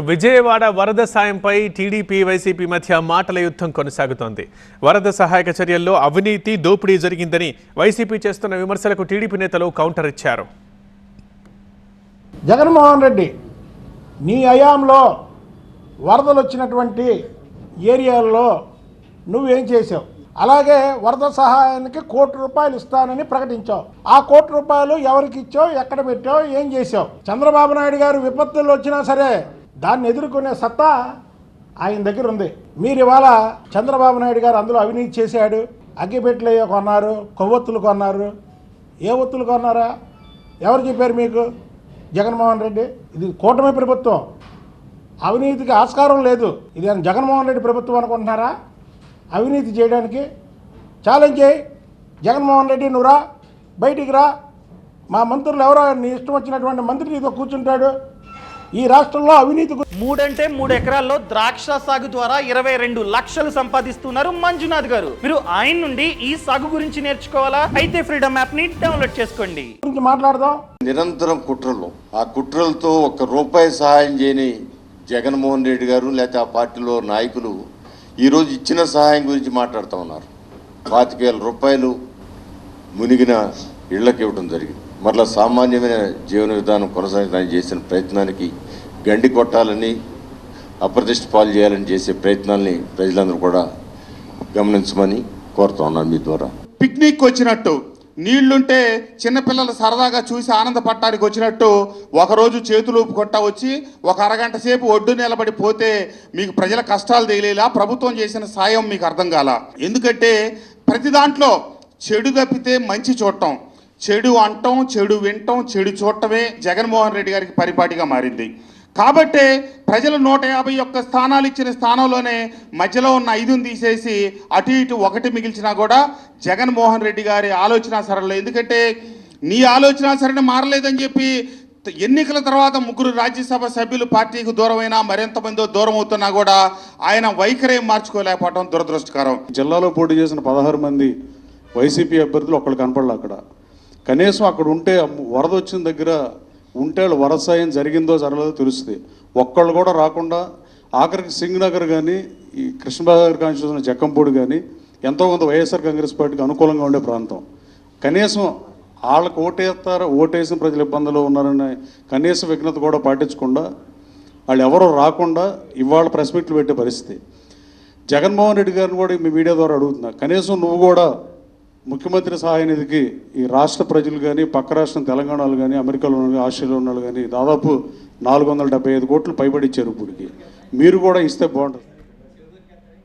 విజయవాడ వరద సాయంపై TDP YCP మధ్య మాటల యుద్ధం కొనసాగుతోంది. వరద సహాయక చర్యల్లో అవినీతి దోపిడీ జరిగిందని వైసీపీ చేస్తున్న విమర్శలకు టీడీపీ నేతలు కౌంటర్ ఇచ్చారు. జగన్మోహన్ రెడ్డి నీ హయాంలో వరదలు వచ్చినటువంటి ఏరియాల్లో నువ్వేం చేసావు? అలాగే వరద సహాయానికి కోటి రూపాయలు ఇస్తానని ప్రకటించావు. ఆ కోటి రూపాయలు ఎవరికి ఇచ్చావు? ఎక్కడ పెట్టావు? ఏం చేసావు? చంద్రబాబు నాయుడు గారు విపత్తులు వచ్చినా సరే దాన్ని ఎదుర్కొనే సత్తా ఆయన దగ్గర ఉంది. మీరు ఇవాళ చంద్రబాబు నాయుడు గారు అందులో అవినీతి చేశాడు అగ్గిపెట్టెలు కొన్నారు కొవ్వొత్తులు కొన్నారు. ఏ ఒత్తులు కొన్నారా? ఎవరు చెప్పారు మీకు? జగన్మోహన్ రెడ్డి? ఇది కూటమి ప్రభుత్వం. అవినీతికి ఆస్కారం లేదు. ఇది అని జగన్మోహన్ రెడ్డి ప్రభుత్వం అనుకుంటున్నారా? అవినీతి చేయడానికి ఛాలెంజ్ చేయి. జగన్మోహన్ రెడ్డి నువ్వు రా. బయటికి రా. మా మంత్రులు ఎవరో? నీ ఇష్టం వచ్చినటువంటి మంత్రి నీతో కూర్చుంటాడు. ఈ రాష్ట్రంలో అవినీతి మూడంటే మూడు ఎకరాల్లో ద్రాక్ష సాగు ద్వారా ఇరవై రెండు లక్షలు సంపాదిస్తున్నారు మంజునాథ్ గారు. మీరు ఆయన నుండి ఈ సాగు గురించి నేర్చుకోవాలా? అయితే ఫ్రీడమ్ యాప్ని డౌన్లోడ్ చేసుకోండి. మాట్లాడదాం. నిరంతరం కుట్రలు. ఆ కుట్రలతో ఒక్క రూపాయి సహాయం చేయని జగన్మోహన్ రెడ్డి గారు లేకపోతే ఆ పార్టీలో నాయకులు ఈరోజు ఇచ్చిన సహాయం గురించి మాట్లాడుతూ ఉన్నారు. పాతిక వేల రూపాయలు మునిగిన ఇళ్ళకు ఇవ్వడం జరిగింది. మరలా సామాన్యమైన జీవన విధానం కొనసాగడానికి చేసిన ప్రయత్నానికి గండి కొట్టాలని అప్రతిష్ట పాలు చేయాలని చేసే ప్రయత్నాల్ని ప్రజలందరూ కూడా గమనించమని కోరుతా ఉన్నాను మీ ద్వారా. పిక్నిక్ వచ్చినట్టు నీళ్ళుంటే చిన్నపిల్లలు సరదాగా చూసి ఆనందపడటానికి వచ్చినట్టు ఒకరోజు చేతులు కొట్ట వచ్చి ఒక అరగంట సేపు ఒడ్డు నిలబడి పోతే మీకు ప్రజల కష్టాలు తెలియలా ప్రభుత్వం చేసిన సాయం మీకు అర్థం కాల. ఎందుకంటే ప్రతి దాంట్లో చెడు తప్పితే మంచి చూడటం చెడు అంటం చెడు వింటం చెడు చూడటమే జగన్మోహన్ రెడ్డి గారికి పరిపాటిగా మారింది. కాబట్టే ప్రజలు నూట యాభై ఒక్క స్థానాలు ఇచ్చిన స్థానంలోనే మధ్యలో ఉన్న ఐదుని తీసేసి అటు ఇటు ఒకటి మిగిల్చినా కూడా జగన్మోహన్ రెడ్డి గారి ఆలోచన సరళ. ఎందుకంటే నీ ఆలోచన సరణ మారలేదని చెప్పి ఎన్నికల తర్వాత ముగ్గురు రాజ్యసభ సభ్యులు పార్టీకి దూరమైనా మరింత దూరం అవుతున్నా కూడా ఆయన వైఖరి మార్చుకోలేకపోవడం దురదృష్టకరం. జిల్లాలో పోటీ చేసిన పదహారు మంది వైసీపీ అభ్యర్థులు ఒకళ్ళు కనపడలే అక్కడ. కనీసం అక్కడ ఉంటే వరద వచ్చిన దగ్గర ఉంటే వాళ్ళు వరద జరిగిందో జరగలేదో తెలుస్తుంది. ఒక్కళ్ళు కూడా రాకుండా ఆఖరికి సింగ్ నగర్ కానీ ఈ కృష్ణబాగర్ కాన్స్టిట్యూషన్ జక్కంపూడి కానీ ఎంతో కొంత వైఎస్ఆర్ కాంగ్రెస్ పార్టీకి అనుకూలంగా ఉండే ప్రాంతం. కనీసం వాళ్ళకు ఓటేస్తారు ఓటేసిన ప్రజలు ఇబ్బందులు ఉన్నారనే కనీస విఘ్నత కూడా పాటించకుండా వాళ్ళు ఎవరు రాకుండా ఇవాళ ప్రెస్ మీట్లు పెట్టే పరిస్థితి. జగన్మోహన్ రెడ్డి గారిని కూడా మీ మీడియా ద్వారా అడుగుతున్నా. కనీసం నువ్వు కూడా ముఖ్యమంత్రి సహాయ నిధికి ఈ రాష్ట్ర ప్రజలు కానీ పక్క రాష్ట్రం తెలంగాణలో కానీ అమెరికాలో ఉన్న ఆస్ట్రేలియాలో ఉన్న కానీ దాదాపు నాలుగు వందల డెబ్బై ఐదు కోట్లు పైబడి ఇచ్చారు ఇప్పటికి. మీరు కూడా ఇస్తే బాగుంటుంది.